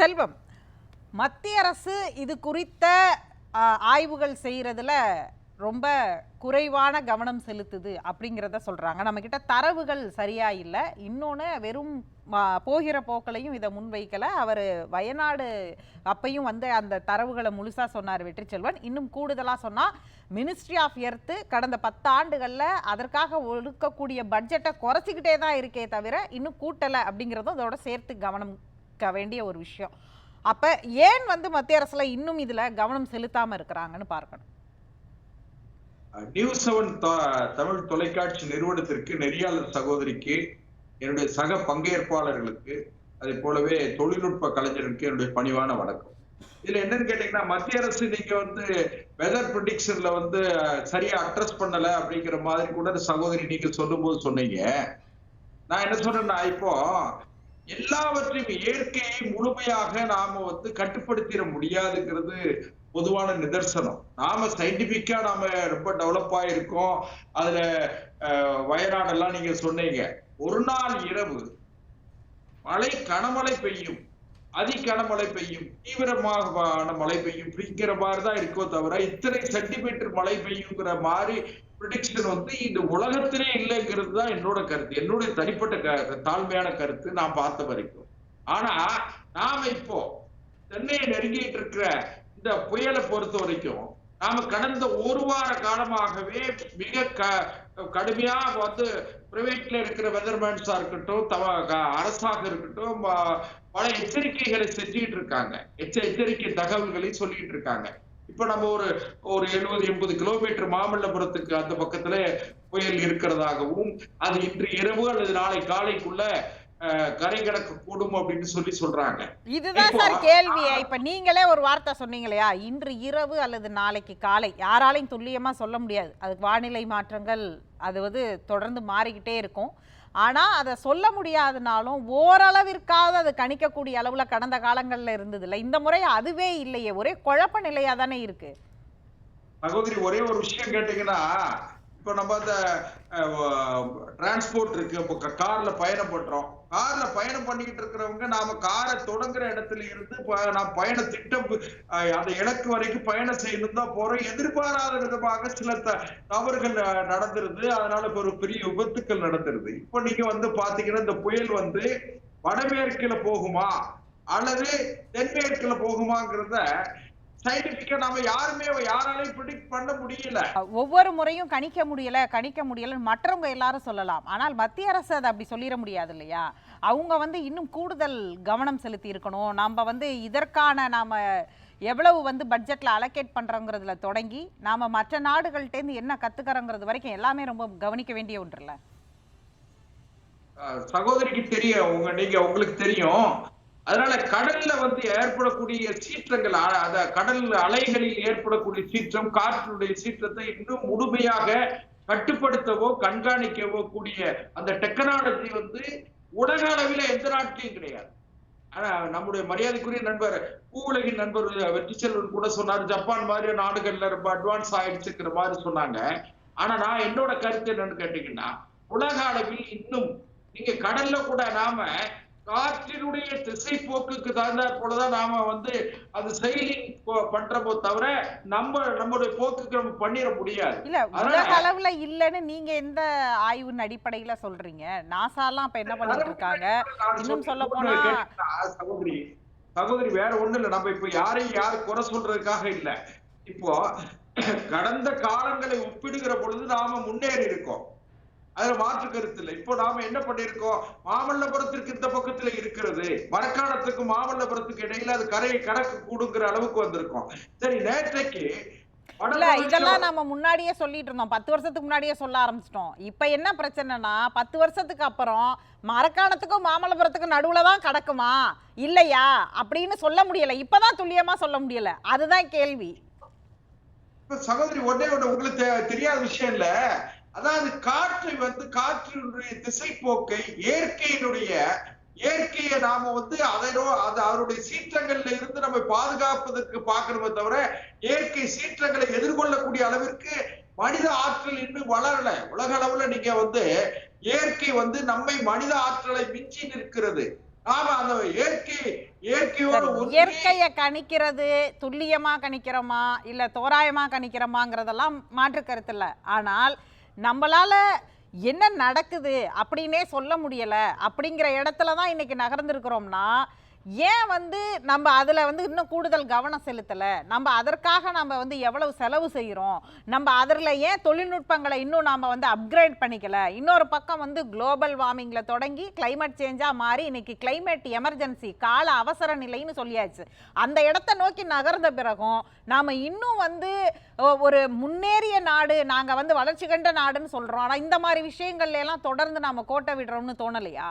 செல்வம் மத்திய அரசு இது குறித்த ஆய்வுகள் செய்கிறதுல ரொம்ப குறைவான கவனம் செலுத்துது அப்படிங்கிறத சொல்கிறாங்க நம்மக்கிட்ட தரவுகள் சரியாக இல்லை. இன்னொன்று வெறும் போகிற போக்களையும் இதை முன்வைக்கலை. அவர் வயநாடு அப்பையும் வந்து அந்த தரவுகளை முழுசாக சொன்னார் வெற்றி செல்வன். இன்னும் கூடுதலாக சொன்னால் மினிஸ்ட்ரி ஆஃப் எர்த்து கடந்த பத்தாண்டுகள்ல அதற்காக ஒடுக்கக்கூடிய பட்ஜெட்டை குறைச்சிக்கிட்டே தான் இருக்கே தவிர இன்னும் கூட்டலை அப்படிங்கிறதும் அதோட சேர்த்து கவனம் இருக்க வேண்டிய ஒரு விஷயம். அப்ப ஏன் வந்து மத்திய அரசில் இன்னும் இதில் கவனம் செலுத்தாம இருக்கிறாங்கன்னு பார்க்கணும். நியூ செவன் தமிழ் தொலைக்காட்சி நிறுவனத்திற்கு நெறியாளர் சகோதரிக்கு என்னுடைய சக பங்கேற்பாளர்களுக்கு அதே போலவே தொழில்நுட்ப கலைஞருக்கு என்னுடைய பணிவான வணக்கம். இதுல என்னன்னு கேட்டீங்கன்னா மத்திய அரசு நீங்க வந்து வெதர் ப்ரிடிக்ஷன்ல வந்து சரியா அட்ரஸ் பண்ணல அப்படிங்கிற மாதிரி கூட சகோதரி நீங்க சொல்லும் போது சொன்னீங்க. நான் என்ன சொல்றேன்னா இப்போ எல்லாவற்றையும் இயற்கையை முழுமையாக நாம வந்து கட்டுப்படுத்திட முடியாதுங்கிறது பொதுவான நிதர்சனம். நாம சயின்டிபிக்கா நாம ரொம்ப டெவலப் ஆயிருக்கோம். அதுல அஹ், வயநாடெல்லாம் நீங்க சொன்னீங்க. ஒரு நாள் இரவு மழை கனமழை பெய்யும். அதி கனமழை பெய்யும். தீவிரமான மழை பெய்யும். அப்படிங்கிற மாதிரிதான் இருக்கோ தவிர இத்தனை சென்டிமீட்டர் மழை பெய்யுங்கிற மாதிரி ப்ரிடிக்ஷன் வந்து இந்த உலகத்திலே இல்லைங்கிறது தான் என்னோட கருத்து. என்னுடைய தனிப்பட்ட க- தாழ்மையான கருத்து நான் பார்த்த வரைக்கும். ஆனா நாம இப்போ சென்னையை நெருங்கிட்டு இருக்கிற இந்த புயலை பொறுத்த வரைக்கும் நாம கடந்த ஒரு வார காலமாகவே மிக க- கடுமையா வந்து பிரைவேட்ல இருக்கிற வெதர்மேன்ஸா இருக்கட்டும் தவ- அரசாக இருக்கட்டும் பல எச்சரிக்கைகளை செஞ்சுட்டு இருக்காங்க. எச்ச எச்சரிக்கை தகவல்களை சொல்லிட்டு இருக்காங்க. இப்ப நம்ம ஒரு ஒரு எழுபது எண்பது கிலோமீட்டர் மாமல்லபுரத்துக்கு அந்த பக்கத்துல புயல் இருக்கிறதாகவும் அது இன்று இரவு அல்லது நாளை காலைக்குள்ள கரை கடக்க கூடும் அப்படின்னு சொல்லி சொல்றாங்க. இதுதான் சார் கேள்வியே இப்ப நீங்களே ஒரு வார்த்தை சொன்னீங்க இல்லையா? இன்று இரவு அல்லது நாளைக்கு காலை. யாராலையும் துல்லியமா சொல்ல முடியாது. அதுக்கு வானிலை மாற்றங்கள் அது வந்து தொடர்ந்து மாறிக்கிட்டே இருக்கும். ஆனா அதை சொல்ல முடியாதனாலும் ஓரளவிற்காவது அது கணிக்கக்கூடிய அளவுல கடந்த காலங்கள்ல இருந்தது இல்லை இந்த முறை அதுவே இல்லையே. ஒரே குழப்ப நிலையாக தானே இருக்கு. சகோதரி ஒரே ஒரு விஷயம் கேட்டீங்கன்னா இப்போ நம்ம அந்த டிரான்ஸ்போர்ட் இருக்கு. இப்போ கார்ல பயணம் பண்றோம். கார்ல பயணம் பண்ணிக்கிட்டு இருக்கிறவங்க நாம காரை தொடங்குற இடத்துல இருந்து ப- நாம் பயண திட்டம் அந்த இலக்கு வரைக்கும் பயணம் செய்யணும் தான் போறோம். எதிர்பாராத விதமாக சில த- தவறுகள் நடந்துருது. அதனால இப்ப ஒரு பெரிய விபத்துக்கள் நடந்துருது. இப்ப நீங்க வந்து பாத்தீங்கன்னா இந்த புயல் வந்து வடமேற்குல போகுமா? அல்லது தென்மேற்குல போகுமாங்கிறத சயின்டிபிக்கா நாம யாருமே யாராலையும் ப்ரிடிக்ட் பண்ண முடியல. ஒவ்வொரு முறையும் கணிக்க முடியல கணிக்க முடியல மற்றவங்க எல்லாரும் சொல்லலாம். ஆனால் மத்திய அரசு அதை அப்படி சொல்லிட முடியாது இல்லையா? அவங்க வந்து இன்னும் கூடுதல் கவனம் செலுத்தி இருக்கணும். நம்ம வந்து இதற்கான நாம எவ்வளவு வந்து பட்ஜெட்ல அலோகேட் பண்றோங்கிறதுல தொடங்கி நாம மற்ற நாடுகள்கிட்டேருந்து என்ன கத்துக்கிறோங்கிறது வரைக்கும் எல்லாமே ரொம்ப கவனிக்க வேண்டிய ஒன்று இல்ல சகோதரிக்கு தெரியும். உங்க நீங்க உங்களுக்கு தெரியும். அதனால கடல்ல வந்து ஏற்படக்கூடிய சீற்றங்கள் அ- அத கடல் அலைகளில் ஏற்படக்கூடிய சீற்றம் காற்றினுடைய சீற்றத்தை இன்னும் முழுமையாக கட்டுப்படுத்தவோ கண்காணிக்கவோ கூடிய அந்த டெக்னாலஜி வந்து உலக அளவில் எந்த நாட்டிலையும் கிடையாது. ஆனா நம்முடைய மரியாதைக்குரிய நண்பர் பூவுலகின் நண்பர் வெற்றி செல்வன் கூட சொன்னார் ஜப்பான் மாதிரி நாடுகள்ல ரொம்ப அட்வான்ஸ் ஆயிடுச்சுங்கிற மாதிரி சொன்னாங்க. ஆனா நான் என்னோட கருத்து என்னன்னு கேட்டீங்கன்னா உலக அளவில் இன்னும் நீங்க கடல்ல கூட நாம காற்றினுடைய திசை போக்குக்கு தகுந்தாற் போலதான் நாம வந்து அது செயலிங் பண்றப்போ தவிர நம்ம நம்முடைய போக்குக்கு நம்ம பண்ணிட முடியாது. இல்ல உலக அளவுல இல்லைன்னு நீங்க எந்த ஆய்வின் அடிப்படையில சொல்றீங்க? நாசாலாம் இப்ப என்ன பண்ணிட்டு இருக்காங்க இன்னும் சொல்லப் போனா- சகோதரி சகோதரி வேற ஒண்ணு இல்ல. நம்ம இப்ப யாரையும் யாரு குறை சொல்றதுக்காக இல்ல. இப்போ கடந்த காலங்களை ஒப்பிடுகிற பொழுது நாம முன்னேறி இருக்கோம். அதுல மாற்று கருத்து இல்லை. இப்போ நாம என்ன பண்ணிருக்கோம் மாமல்லபுரத்திற்கு இந்த பக்கத்துல இருக்கிறது. மரக்காணத்துக்கும் மாமல்லபுரத்துக்கு இடையில அது கரையை கடக்க கூடுங்கிற அளவுக்கு வந்திருக்கோம். சரி நேற்றைக்கு இல்ல இதெல்லாம் நம்ம முன்னாடியே சொல்லிட்டு இருந்தோம். பத்து வருஷத்துக்கு முன்னாடியே சொல்ல ஆரம்பிச்சிட்டோம். இப்ப என்ன பிரச்சனைனா பத்து வருஷத்துக்கு அப்புறம் மரக்காணத்துக்கும் மாமல்லபுரத்துக்கும் நடுவுல தான் கிடக்குமா? இல்லையா? அப்படின்னு சொல்ல முடியல. இப்பதான் துல்லியமா சொல்ல முடியல. அதுதான் கேள்வி. சகோதரி ஒன்னே ஒண்ணு உங்களுக்கு தெரியாத விஷயம் இல்ல. அதாவது காற்றை வந்து காற்றினுடைய திசை போக்கை இயற்கையினுடைய இயற்கையை நாம வந்து அதனோ அது அவருடைய சீற்றங்கள்ல இருந்து நம்ம பாதுகாப்பதற்கு பார்க்கணுமே தவிர இயற்கை சீற்றங்களை எதிர்கொள்ளக்கூடிய அளவிற்கு மனித ஆற்றல் இன்னும் வளரல. உலக அளவுல நீங்க வந்து இயற்கை வந்து நம்மை மனித ஆற்றலை மிஞ்சி நிற்கிறது. ஆமா அந்த இயற்கை இயற்கையோட இயற்கைய கணிக்கிறது துல்லியமா கணிக்கிறோமா? இல்ல தோராயமா கணிக்கிறோமாங்கிறதெல்லாம் மாற்று கருத்து இல்ல. ஆனால் நம்மளால் என்ன நடக்குது அப்படின்னே சொல்ல முடியலை அப்படிங்கிற இடத்துல தான் இன்றைக்கி நகர்ந்துருக்கிறோம்னா ஏன் வந்து நம்ம அதில் வந்து இன்னும் கூடுதல் கவனம் செலுத்தலை? நம்ம அதற்காக நம்ம வந்து எவ்வளவு செலவு செய்கிறோம் நம்ம அதில் ஏன் தொழில்நுட்பங்களை இன்னும் நாம் வந்து அப்கிரேட் பண்ணிக்கல? இன்னொரு பக்கம் வந்து குளோபல் வார்மிங்கில் தொடங்கி கிளைமேட் சேஞ்சாக மாறி இன்னைக்கு கிளைமேட் எமர்ஜென்சி கால அவசர நிலைன்னு சொல்லியாச்சு. அந்த இடத்த நோக்கி நகர்ந்த பிறகும் நாம் இன்னும் வந்து ஒரு முன்னேறிய நாடு நாங்கள் வந்து வளர்ச்சி கண்ட நாடுன்னு சொல்கிறோம் ஆனால் இந்த மாதிரி விஷயங்கள்லாம் தொடர்ந்து நாம் கோட்டை விடுறோம்னு தோணலையா?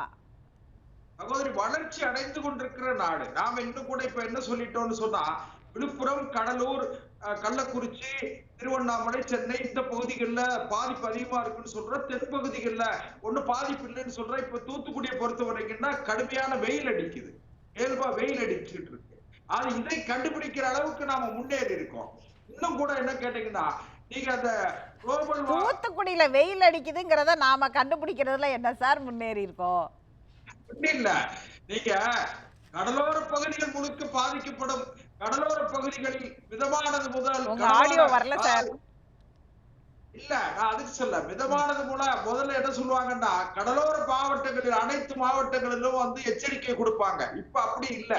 சகோதரி வளர்ச்சி அடைந்து கொண்டிருக்கிற நாடு. நாம இன்னும் கூட இப்ப என்ன சொல்லிட்டோம்னு சொன்னா விழுப்புரம் கடலூர் கள்ளக்குறிச்சி திருவண்ணாமலை சென்னை இந்த பகுதிகளில் பாதிப்பு அதிகமா இருக்குன்னு சொல்ற தென் பகுதிகளில் ஒண்ணு பாதிப்பு இல்லைன்னு சொல்ற இப்ப தூத்துக்குடியை பொறுத்த வரைக்கும்னா கடுமையான வெயில் அடிக்குது. இயல்பா வெயில் அடிச்சுட்டு இருக்கு. அது இதை கண்டுபிடிக்கிற அளவுக்கு நாம முன்னேறி இருக்கோம். இன்னும் கூட என்ன கேட்டீங்கன்னா நீங்க அந்த தூத்துக்குடியில வெயில் அடிக்குதுங்கிறத நாம கண்டுபிடிக்கிறதுல என்ன சார் முன்னேறி இருக்கோம்? இல்ல. நீங்க கடலோர பகுதிகள் முழுக்க பாதிக்கப்படும் கடலோர பகுதிகளில் மிதமானது முதல் audio வரல சார். இல்ல நான் அதுக்கு சொல்ல மிதமானது மூல முதல்ல என்ன சொல்லுவாங்கன்னா கடலோர மாவட்டங்களில் அனைத்து மாவட்டங்களிலும் வந்து எச்சரிக்கை கொடுப்பாங்க. இப்ப அப்படி இல்ல.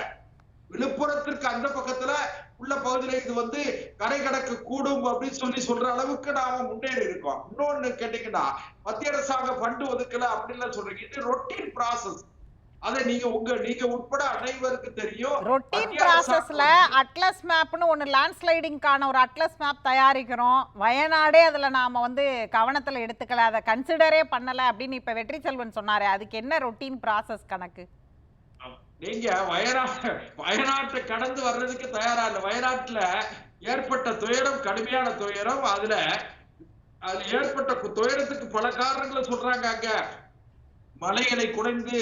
விழுப்புரத்திற்கு அந்த பக்கத்துல உள்ள பகுதியில இது வந்து கரை கடக்க கூடும் அப்படின்னு சொல்லி சொல்ற அளவுக்கு நாம முன்னேறி இருக்கோம். இன்னொன்னு கேட்டீங்கன்னா மத்திய அரசாங்க ஃபண்டு ஒதுக்கல அப்படின்னு சொல்றீங்க. இது ரொட்டீன் ப்ராசஸ் அதை நீங்க உங்க நீங்க உட்பட அனைவருக்கு தெரியும். ரொட்டீன் ப்ராசஸ்ல அட்லஸ் மேப்னு ஒன்று லேண்ட்ஸ்லைடிங்கான ஒரு அட்லஸ் மேப் தயாரிக்கிறோம். வயநாடே அதில் நாம வந்து கவனத்தில் எடுத்துக்கல. அதை கன்சிடரே பண்ணல அப்படின்னு இப்போ வெற்றி செல்வன் சொன்னாரு. அதுக்கு என்ன ரொட்டீன் ப்ராசஸ் கணக்கு? நீங்க வயநாட்டு வயநாட்டை கடந்து வர்றதுக்கு தயாரா இல்ல. வயநாட்டுல ஏற்பட்ட துயரம் கடுமையான துயரம். அதுல அதுல ஏற்பட்ட துயரத்துக்கு பல காரணங்களை சொல்றாங்க அங்க. மலைகளை குறைந்து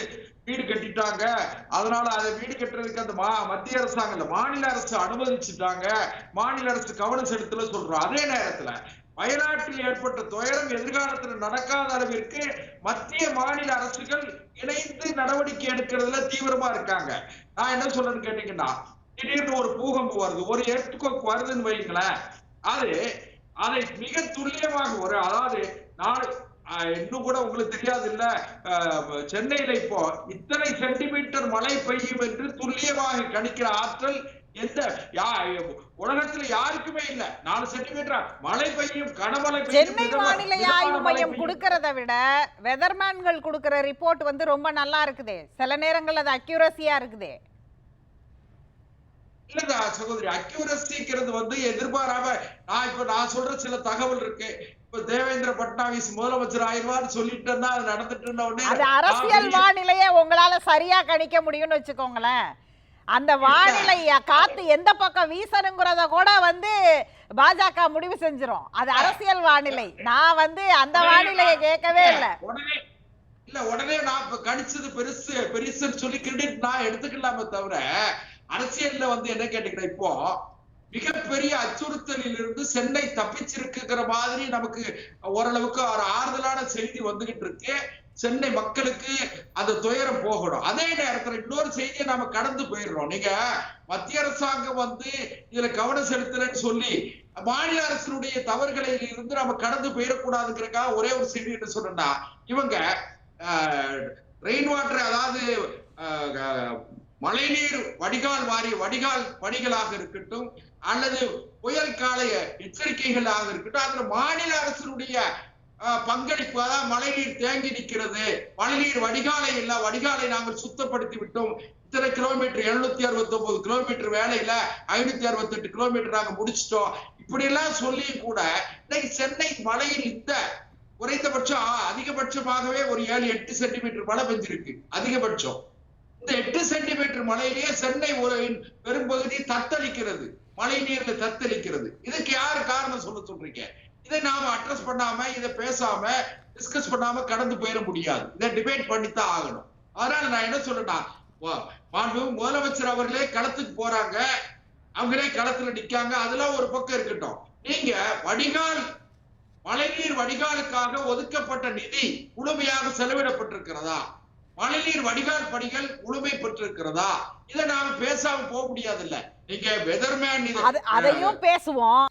வீடு கட்டிட்டாங்க. அதனால அதை வீடு கட்டுறதுக்கு அந்த மா மத்திய அரசாங்கம் மாநில அரசு அனுமதிச்சுட்டாங்க. மாநில அரசு கவனம் செலுத்தல சொல்றோம். அதே நேரத்துல வயநாட்டில் ஏற்பட்ட துயரம் எதிர்காலத்தில் நடக்காத அளவிற்கு மத்திய மாநில அரசுகள் இணைந்து நடவடிக்கை எடுக்கிறதுல தீவிரமா இருக்காங்க. நான் என்ன சொல்றேன்னு கேட்டீங்கன்னா திடீர்னு ஒரு பூகம்பம் வருது. ஒரு ஏற்றுக்கோக்கு வருதுன்னு வைங்களேன் அது அதை மிக துல்லியமாக ஒரு அதாவது ஆஹ், இன்னும் கூட உங்களுக்கு தெரியாது இல்ல சென்னையில இப்போ இத்தனை சென்டிமீட்டர் மழை பெய்யும் என்று துல்லியமாக கணிக்கிற ஆற்றல் எந்த உலகத்துல யாருக்குமே இல்ல. நாலு சென்டிமீட்டர் மழை பெய்யும் கனமழை சென்னை வானிலை ஆய்வு மையம். கொடுக்கறத விட வெதர்மேன்கள் கொடுக்கிற ரிப்போர்ட் வந்து ரொம்ப நல்லா இருக்குது. சில நேரங்கள் அது அக்யூரஸியா இருக்குது. இல்லடா சகோதரி அக்யூரசிங்கிறது வந்து எதிர்பாராம நான் இப்ப நான் சொல்ற சில தகவல் இருக்கு. தேவேந்திர பட்னாவிஸ் முதலமைச்சர் ஆயிடுவார்னு சொல்லிட்டேன்னா அது நடந்துட்டு இருந்த உடனே அது அரசியல் வானிலையை உங்களால சரியா கணிக்க முடியும்னு வச்சுக்கோங்களேன். அந்த வானிலை காத்து எந்த பக்கம் வீசணுங்கிறத கூட வந்து பாஜக முடிவு செஞ்சிரும். அது அரசியல் வானிலை. நான் வந்து அந்த வானிலையை கேட்கவே இல்லை. உடனே இல்ல உடனே நான் இப்ப கணிச்சது பெருசு பெருசுன்னு சொல்லி கிரெடிட் நான் எடுத்துக்கலாமே தவிர அரசியல்ல வந்து என்ன கேட்டீங்கன்னா இப்போ மிகப்பெரிய அச்சுறுத்தலில் இருந்து சென்னை தப்பிச்சிருக்குங்கிற மாதிரி நமக்கு ஓரளவுக்கு ஒரு ஆறுதலான செய்தி வந்துகிட்டு இருக்கு. சென்னை மக்களுக்கு அந்த துயரம் போகணும். அதே நேரத்துல இன்னொரு செய்தியை நாம கடந்து போயிடுறோம். நீங்க மத்திய அரசாங்கம் வந்து இதுல கவனம் செலுத்தலன்னு சொல்லி மாநில அரசினுடைய தவறுகளில் இருந்து நம்ம கடந்து போயிடக்கூடாதுங்கிறக்காக ஒரே ஒரு செய்தி என்ன சொன்னா இவங்க ரெயின் வாட்டர் அதாவது ஆஹ், மழைநீர் வடிகால் வாரி வடிகால் பணிகளாக இருக்கட்டும் அல்லது புயல் கால எச்சரிக்கைகளாக இருக்கட்டும் அதுல மாநில அரசினுடைய ஆஹ், பங்களிப்பு அதாவது மழைநீர் தேங்கி நிற்கிறது. மழைநீர் வடிகாலை இல்ல வடிகாலை நாங்கள் சுத்தப்படுத்தி விட்டோம். இத்தனை கிலோமீட்டர் எழுநூத்தி அறுபத்தி ஒன்பது கிலோமீட்டர் வேலையில ஐநூத்தி அறுபத்தி எட்டு கிலோமீட்டர் நாங்க முடிச்சிட்டோம். இப்படி எல்லாம் சொல்லி கூட இன்னைக்கு சென்னை மழையில் இந்த குறைந்தபட்சம் அதிகபட்சமாகவே ஒரு ஏழு எட்டு சென்டிமீட்டர் மழை பெஞ்சிருக்கு அதிகபட்சம். இந்த எட்டு சென்டிமீட்டர் மழையிலேயே சென்னை உலகின் பெரும்பகுதி தத்தளிக்கிறது. மழை நீர்ல தத்தளிக்கிறது. இதுக்கு யாரு காரணம் சொல்ல சொல்றீங்க? இதை நாம அட்ரஸ் பண்ணாம இதை பேசாம டிஸ்கஸ் பண்ணாம கடந்து போயிட முடியாது. இதை டிபேட் பண்ணித்தான் ஆகணும். அதனால நான் என்ன சொல்றேன்னா வா- முதலமைச்சர் அவர்களே களத்துக்கு போறாங்க. அவங்களே களத்துல நிக்காங்க. அதெல்லாம் ஒரு பக்கம் இருக்கட்டும். நீங்க வடிகால் மழைநீர் வடிகாலுக்காக ஒதுக்கப்பட்ட நிதி முழுமையாக செலவிடப்பட்டிருக்கிறதா? மழைநீர் வடிகால் பணிகள் முழுமை பெற்றிருக்கிறதா? இதை நாம பேசாம போக முடியாதுல்ல. நீங்க வெதர்மேன் அது அதையும் பேசுவோம்.